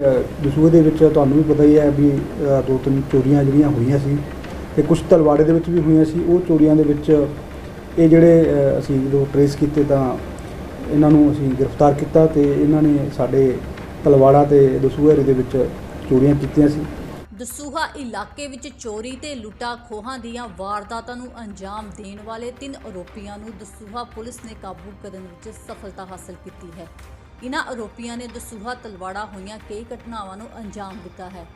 ਦਸੂਹੇ ਦੇ ਵਿੱਚ ਤੁਹਾਨੂੰ ਵੀ ਪਤਾ ਹੀ ਹੈ ਵੀ ਦੋ ਤਿੰਨ ਚੋਰੀਆਂ ਜਿਹੜੀਆਂ ਹੋਈਆਂ ਸੀ ਤੇ ਕੁਝ ਤਲਵਾੜੇ ਦੇ ਵਿੱਚ ਵੀ ਹੋਈਆਂ ਸੀ। ਉਹ ਚੋਰੀਆਂ ਦੇ ਵਿੱਚ ਇਹ ਜਿਹੜੇ ਅਸੀਂ ਜਦੋਂ ਟਰੇਸ ਕੀਤੇ ਤਾਂ ਇਹਨਾਂ ਨੂੰ ਅਸੀਂ ਗ੍ਰਿਫਤਾਰ ਕੀਤਾ ਤੇ ਇਹਨਾਂ ਨੇ ਸਾਡੇ ਤਲਵਾੜਾ ਤੇ ਦਸੂਹੇ ਦੇ ਵਿੱਚ ਚੋਰੀਆਂ ਕੀਤੀਆਂ ਸੀ। ਦਸੂਹਾ ਇਲਾਕੇ ਵਿੱਚ ਚੋਰੀ ਤੇ ਲੁੱਟਾ ਖੋਹਾਂ ਦੀਆਂ ਵਾਰਦਾਤਾਂ ਨੂੰ ਅੰਜਾਮ ਦੇਣ ਵਾਲੇ ਤਿੰਨ ਆਰੋਪੀਆਂ ਨੂੰ ਦਸੂਹਾ ਪੁਲਿਸ ਨੇ ਕਾਬੂ ਕਰਨ ਵਿੱਚ ਸਫਲਤਾ ਹਾਸਲ ਕੀਤੀ ਹੈ। ਇਨ੍ਹਾਂ ਆਰੋਪੀਆਂ ਨੇ ਦਸੂਹਾ ਤਲਵਾੜਾ ਹੋਈਆਂ ਕਈ ਘਟਨਾਵਾਂ ਨੂੰ ਅੰਜਾਮ ਦਿੱਤਾ ਹੈ।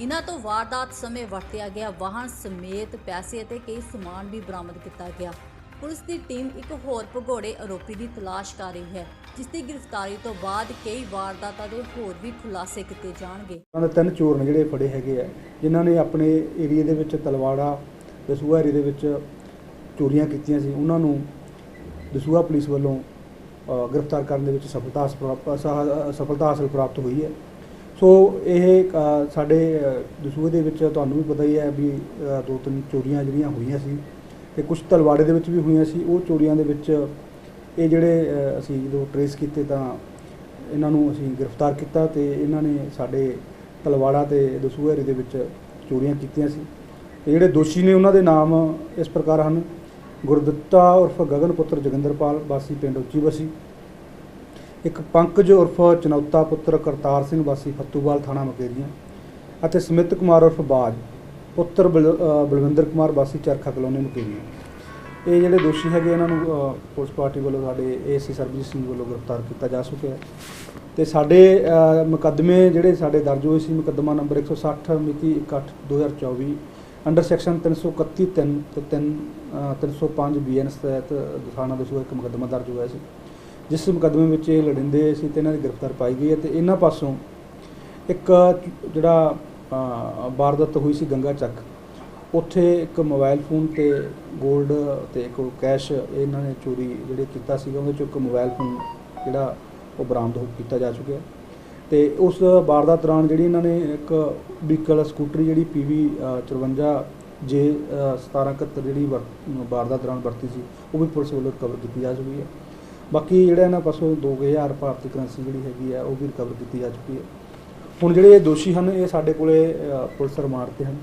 ਇਨ੍ਹਾਂ ਤੋਂ ਵਾਰਦਾਤ ਸਮੇਂ ਵਰਤਿਆ ਗਿਆ ਵਾਹਨ ਸਮੇਤ ਪੈਸੇ ਅਤੇ ਕਈ ਸਮਾਨ ਵੀ ਬਰਾਮਦ ਕੀਤਾ ਗਿਆ। ਪੁਲਿਸ ਦੀ ਟੀਮ ਇੱਕ ਹੋਰ ਭਗੌੜੇ ਆਰੋਪੀ ਦੀ ਤਲਾਸ਼ ਕਰ ਰਹੀ ਹੈ, ਜਿਸ ਦੀ ਗ੍ਰਿਫਤਾਰੀ ਤੋਂ ਬਾਅਦ ਕਈ ਵਾਰਦਾਤਾਂ ਦੇ ਹੋਰ ਵੀ ਖੁਲਾਸੇ ਕੀਤੇ ਜਾਣਗੇ। ਉਹਨਾਂ ਦੇ ਤਿੰਨ ਚੋਰ ਨੇ ਜਿਹੜੇ ਫੜੇ ਹੈਗੇ ਆ, ਜਿਨ੍ਹਾਂ ਨੇ ਆਪਣੇ ਏਰੀਏ ਦੇ ਵਿੱਚ ਤਲਵਾੜਾ, ਦਸੂਹਾ ਏਰੀਏ ਦੇ ਵਿੱਚ ਚੋਰੀਆਂ ਕੀਤੀਆਂ ਸੀ। ਉਹਨਾਂ ਨੂੰ ਦਸੂਹਾ ਪੁਲਿਸ ਵੱਲੋਂ ਗ੍ਰਿਫਤਾਰ ਕਰਨ ਦੇ ਵਿੱਚ ਸਫਲਤਾ ਹਾਸਲ ਪ੍ਰਾਪਤ ਸਫਲਤਾ ਹਾਸਲ ਪ੍ਰਾਪਤ ਹੋਈ ਹੈ। ਸੋ ਇਹ ਸਾਡੇ ਅ, ਦਸੂਹੇ ਦੇ ਵਿੱਚ ਤੁਹਾਨੂੰ ਵੀ ਪਤਾ ਹੀ ਹੈ ਵੀ ਦੋ ਤਿੰਨ ਚੋਰੀਆਂ ਜਿਹੜੀਆਂ ਹੋਈਆਂ ਸੀ ਤੇ ਕੁਝ ਤਲਵਾੜੇ ਦੇ ਵਿੱਚ ਵੀ ਹੋਈਆਂ ਸੀ ਉਹ ਚੋਰੀਆਂ ਦੇ ਵਿੱਚ ਇਹ ਜਿਹੜੇ ਅਸੀਂ ਜਦੋਂ ਟਰੇਸ ਕੀਤੇ ਤਾਂ ਇਹਨਾਂ ਨੂੰ ਅਸੀਂ ਗ੍ਰਿਫਤਾਰ ਕੀਤਾ ਤੇ ਇਹਨਾਂ ਨੇ ਸਾਡੇ ਤਲਵਾੜਾ ਤੇ ਦਸੂਹੇ ਦੇ ਵਿੱਚ ਚੋਰੀਆਂ ਕੀਤੀਆਂ ਸੀ। ਤੇ ਜਿਹੜੇ ਦੋਸ਼ੀ ਨੇ ਉਹਨਾਂ ਦੇ ਨਾਮ ਇਸ ਪ੍ਰਕਾਰ ਹਨ। ਗੁਰਦਿੱਤਾ ਉਰਫ ਗਗਨ ਪੁੱਤਰ ਜੋਗਿੰਦਰਪਾਲ, ਵਾਸੀ ਪਿੰਡ ਉੱਚੀ ਬਸੀ। ਇੱਕ ਪੰਕਜ ਉਰਫ ਚਨੌਤਾ ਪੁੱਤਰ ਕਰਤਾਰ ਸਿੰਘ, ਵਾਸੀ ਫੱਤੂਵਾਲ ਥਾਣਾ ਮਕੇਰੀਆਂ ਅਤੇ ਸਮਿਤ ਕੁਮਾਰ ਉਰਫ ਬਾਜ, ਪੁੱਤਰ ਬਲ- ਬਲਵਿੰਦਰ ਕੁਮਾਰ, ਵਾਸੀ ਚਰਖਾ ਕਲੋਨੀ ਮਕੇਰੀਆਂ ਇਹ ਜਿਹੜੇ ਦੋਸ਼ੀ ਹੈਗੇ, ਇਹਨਾਂ ਨੂੰ ਪੁਲਿਸ ਪਾਰਟੀ ਵੱਲੋਂ ਸਾਡੇ ਏਸੀ ਸਰਬਜੀਤ ਸਿੰਘ ਵੱਲੋਂ ਗ੍ਰਿਫਤਾਰ ਕੀਤਾ ਜਾ ਚੁੱਕਿਆ ਹੈ। ਤੇ ਸਾਡੇ ਮੁਕੱਦਮੇ ਜਿਹੜੇ ਸਾਡੇ ਦਰਜ ਹੋਏ ਸੀ, ਮੁਕੱਦਮਾ ਨੰਬਰ 160 ਮਿਤੀ 1/8/2024 ਅੰਡਰ ਸੈਕਸ਼ਨ 331 3 ਤੇ 3 305 ਬੀਐਨਐਸ ਤਹਿਤ ਥਾਣਾ ਦਸੂਹਾ ਇੱਕ ਮੁਕੱਦਮਾ ਦਰਜ ਹੋਇਆ ਸੀ ਜਿਸ ਮੁਕੱਦਮੇ ਵਿੱਚ ਇਹ ਲੜਿੰਦੇ ਸੀ ਤੇ ਇਹਨਾਂ ਦੀ ਗ੍ਰਿਫਤਾਰ ਪਾਈ ਗਈ ਹੈ ਤੇ ਇਹਨਾਂ ਪਾਸੋਂ ਇੱਕ ਜਿਹੜਾ ਅ, ਵਾਰਦਾਤ ਹੋਈ ਸੀ ਗੰਗਾ ਚੱਕ ਉੱਥੇ ਇੱਕ ਮੋਬਾਈਲ ਫੋਨ ਤੇ 골ਡ ਤੇ ਇੱਕ ਕੈਸ਼ ਇਹਨਾਂ ਨੇ ਚੋਰੀ ਜਿਹੜੇ ਕੀਤਾ ਸੀਗਾ ਉਹਦੇ ਚੋਂ ਇੱਕ ਮੋਬਾਈਲ ਫੋਨ ਜਿਹੜਾ ਉਹ ਬਰਾਮਦ ਹੋ ਕੀਤਾ ਜਾ ਚੁੱਕਿਆ। ਤੇ ਉਸ ਵਾਰਦਾਤ ਦੌਰਾਨ ਜਿਹੜੀ ਇਹਨਾਂ ਨੇ ਇੱਕ ਵਹੀਕਲ, ਸਕੂਟਰੀ ਜਿਹੜੀ PV 54 ਜੇ 1771 ਜਿਹੜੀ ਵਰ- ਵਾਰਦਾਤ ਦੌਰਾਨ ਵਰਤੀ ਸੀ, ਉਹ ਵੀ ਪੁਲਿਸ ਵੱਲੋਂ ਰਿਕਵਰ ਕੀਤੀ ਜਾ ਚੁੱਕੀ ਹੈ। ਬਾਕੀ ਜਿਹੜਾ ਇਹਨਾਂ ਪਾਸੋਂ 2000 ਭਾਰਤੀ ਕਰੰਸੀ ਜਿਹੜੀ ਹੈਗੀ ਆ, ਉਹ ਵੀ ਰਿਕਵਰ ਕੀਤੀ ਜਾ ਚੁੱਕੀ ਹੈ। ਹੁਣ ਜਿਹੜੇ ਇਹ ਦੋਸ਼ੀ ਹਨ, ਇਹ ਸਾਡੇ ਕੋਲੇ ਪੁਲਿਸ ਰਿਮਾਂਡ ਤੇ ਹਨ।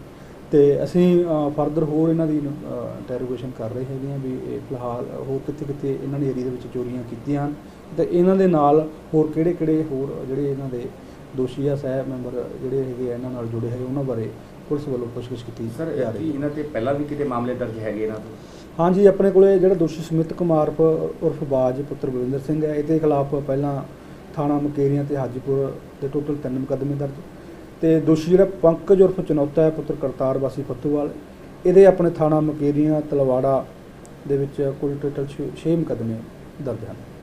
ਤੇ ਅਸੀਂ ਫਰਦਰ ਹੋਰ ਇਹਨਾਂ ਦੀ ਇੰਟਰੋਗੇਸ਼ਨ ਕਰ ਰਹੇ ਹੈਗੇ ਆ ਵੀ ਇਹ ਫਿਲਹਾਲ ਹੋਰ ਕਿੱਥੇ ਕਿੱਥੇ ਇਹਨਾਂ ਨੇ ਏਰੀਆ ਦੇ ਵਿੱਚ ਚੋਰੀਆਂ ਕੀਤੀਆਂ ਹਨ। ਤੇ ਇਹਨਾਂ ਦੇ ਨਾਲ ਹੋਰ ਕਿਹੜੇ ਕਿਹੜੇ ਹੋਰ ਜਿਹੜੇ ਇਹਨਾਂ ਦੇ ਦੋਸ਼ੀ ਆ ਸਹਿ ਮੈਂਬਰ ਜਿਹੜੇ ਹੈਗੇ ਆ ਇਹਨਾਂ ਨਾਲ ਜੁੜੇ ਹੈਗੇ ਉਹਨਾਂ ਬਾਰੇ ਪੁਲਿਸ ਵੱਲੋਂ ਪੁੱਛਗਿੱਛ ਕੀਤੀ ਸਰ ਜਾ ਕੀ ਰਹੀ ਹੈ। ਇਹਨਾਂ ਤੇ ਪਹਿਲਾਂ ਵੀ ਕਿਤੇ ਮਾਮਲੇ ਦਰਜ ਹੈਗੇ ਇਹਨਾਂ ਤੋਂ? ਹਾਂਜੀ ਆਪਣੇ ਕੋਲੇ ਜਿਹੜਾ ਦੋਸ਼ੀ ਸਮਿਤ ਕੁਮਾਰ ਪ- ਉਰਫ ਬਾਜ ਪੁੱਤਰ ਬਲਵਿੰਦਰ ਸਿੰਘ ਹੈ ਇਹਦੇ ਖਿਲਾਫ ਪਹਿਲਾਂ ਥਾਣਾ ਮਕੇਰੀਆਂ ਤੇ ਹਾਜੀਪੁਰ ਦੇ ਟੋਟਲ ਤਿੰਨ ਮੁਕੱਦਮੇ ਦਰਜ ਤੇ ਦੋਸ਼ੀ ਜਿਹੜਾ ਪੰਕਜ ਉਰਫ ਚਨੌਤਾ ਹੈ ਪੁੱਤਰ ਕਰਤਾਰ ਵਾਸੀ ਫੱਤੂਵਾਲ ਇਹਦੇ ਆਪਣੇ ਥਾਣਾ ਮਕੇਰੀਆਂ ਤਲਵਾੜਾ ਦੇ ਵਿੱਚ ਕੁੱਲ ਟੋਟਲ 6 ਮੁਕੱਦਮੇ ਦਰਜ ਹਨ।